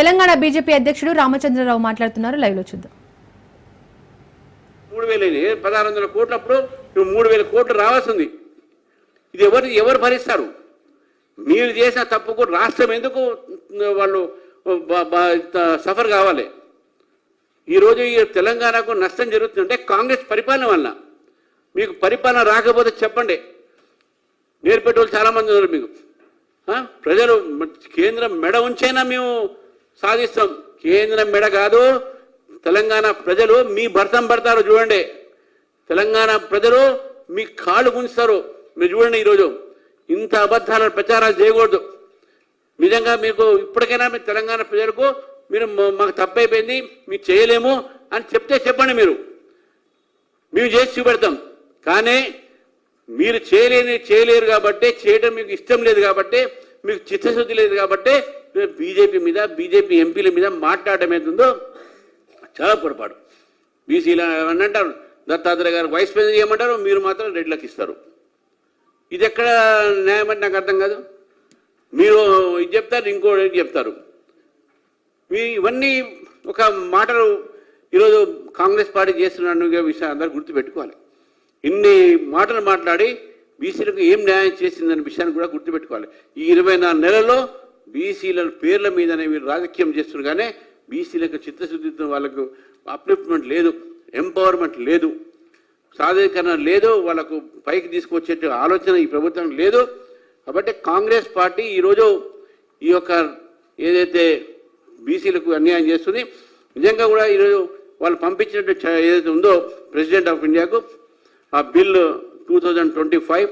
Telangana BJP అధ్యక్షుడు రామచంద్రరావు మాట్లాడుతున్నారు. లైవ్లో చూద్దాం. మూడు వేలు పదహారు వందల కోట్లు అప్పుడు నువ్వు మూడు వేల కోట్లు రావాల్సింది. ఇది ఎవరు ఎవరు భరిస్తారు? మీరు చేసిన తప్పుకు రాష్ట్రం ఎందుకు వాళ్ళు సఫర్ కావాలి? ఈరోజు ఈ తెలంగాణకు నష్టం జరుగుతుందంటే కాంగ్రెస్ పరిపాలన వల్ల మీకు పరిపాలన రాకపోతే చెప్పండి. నేర్పేటోళ్ళు చాలామంది ఉన్నారు మీకు. ప్రజలు కేంద్రం మెడ ఉంచైనా మేము? సాధిస్తాం. కేంద్రం మెడ కాదు తెలంగాణ ప్రజలు మీ భర్తం పడతారు చూడండి. తెలంగాణ ప్రజలు మీ కాళ్ళు గుంచుతారు మీరు చూడండి ఈరోజు. ఇంత అబద్ధాల ప్రచారాలు చేయకూడదు. నిజంగా మీకు ఇప్పటికైనా మీ తెలంగాణ ప్రజలకు మీరు మాకు తప్పైపోయింది మీరు చేయలేము అని చెప్తే చెప్పండి మీరు. మేము చేసి చూపెడతాం. కానీ మీరు చేయలేని చేయలేరు కాబట్టి చేయడం మీకు ఇష్టం లేదు కాబట్టి మీకు చిత్తశుద్ధి లేదు కాబట్టి బీజేపీ మీద బీజేపీ ఎంపీల మీద మాట్లాడడం ఏదో చాలా పొరపాటు. బీసీలు అని అంటారు. దత్తాత్రేయ గారు వైస్ ప్రెసిడెంట్ చేయమంటారు మీరు మాత్రం రెడ్లకు ఇస్తారు. ఇది ఎక్కడ న్యాయం అంటే నాకు అర్థం కాదు. మీరు ఇది చెప్తారు ఇంకో ఇది చెప్తారు. మీ ఇవన్నీ ఒక మాటలు ఈరోజు కాంగ్రెస్ పార్టీ చేస్తున్న విషయం అందరూ గుర్తుపెట్టుకోవాలి. ఇన్ని మాటలు మాట్లాడి బీసీలకు ఏం న్యాయం చేసిందనే విషయాన్ని కూడా గుర్తుపెట్టుకోవాలి. ఈ ఇరవై నాలుగు నెలల్లో బీసీల పేర్ల మీదనే వీళ్ళు రాజకీయం చేస్తున్నారు. కానీ బీసీలకు చిత్తశుద్ధితో వాళ్ళకు అప్లిఫ్ట్మెంట్ లేదు ఎంపవర్మెంట్ లేదు సాధీకరణ లేదు వాళ్ళకు పైకి తీసుకొచ్చే ఆలోచన ఈ ప్రభుత్వం లేదు. కాబట్టి కాంగ్రెస్ పార్టీ ఈరోజు ఈ యొక్క ఏదైతే బీసీలకు అన్యాయం చేస్తుంది నిజంగా కూడా ఈరోజు వాళ్ళు పంపించినట్టు ఏదైతే ఉందో ప్రెసిడెంట్ ఆఫ్ ఇండియాకు ఆ bill two thousand twenty five